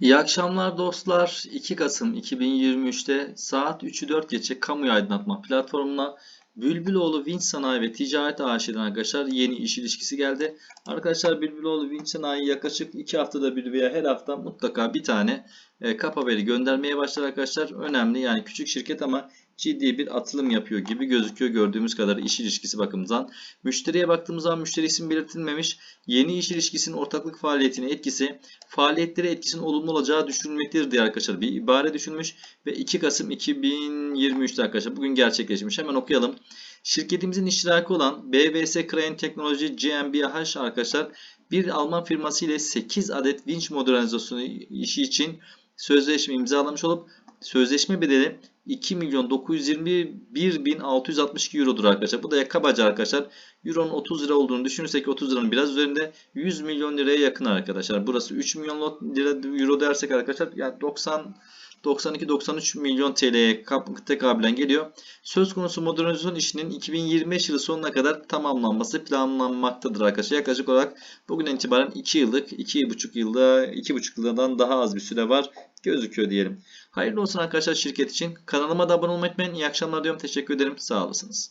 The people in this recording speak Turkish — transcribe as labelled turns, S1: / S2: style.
S1: İyi akşamlar dostlar. 2 Kasım 2023'te saat 3'ü 4 geçe kamuya aydınlatma platformuna Bülbüloğlu Vinç Sanayi ve Ticaret AŞ'den arkadaşlar yeni iş ilişkisi geldi. Arkadaşlar Bülbüloğlu Vinç Sanayi yaklaşık 2 haftada bir veya her hafta mutlaka bir tane e, kap haberi göndermeye başlar arkadaşlar. Önemli yani küçük şirket ama ciddi bir atılım yapıyor gibi gözüküyor gördüğümüz kadar iş ilişkisi bakımından. Müşteriye baktığımız zaman müşteri isim belirtilmemiş. Yeni iş ilişkisinin ortaklık faaliyetine etkisi, faaliyetlere etkisinin olumlu olacağı düşünülmektedir diye arkadaşlar bir ibare düşünmüş ve 2 Kasım 2023'te arkadaşlar bugün gerçekleşmiş. Hemen okuyalım. Şirketimizin iştiraki olan BVS Crane Teknoloji GmbH arkadaşlar bir Alman firması ile 8 adet vinç modernizasyonu işi için sözleşme imzalamış olup sözleşme bedeli 2 milyon 921 bin 662 eurodur arkadaşlar. Bu da kabaca arkadaşlar euronun 30 lira olduğunu düşünürsek 30 liranın biraz üzerinde 100 milyon liraya yakın arkadaşlar. Burası 3 milyon lira euro dersek arkadaşlar yani 90 92-93 milyon TL'ye tekabilen geliyor. Söz konusu modernizasyon işinin 2025 yılı sonuna kadar tamamlanması planlanmaktadır arkadaşlar. Yaklaşık olarak bugünden itibaren 2 yıllık, 2,5 yılda, 2,5 yıldan daha az bir süre var gözüküyor diyelim. Hayırlı olsun arkadaşlar şirket için. Kanalıma da abone olmayı unutmayın. İyi akşamlar diyorum. Teşekkür ederim. Sağ olasınız.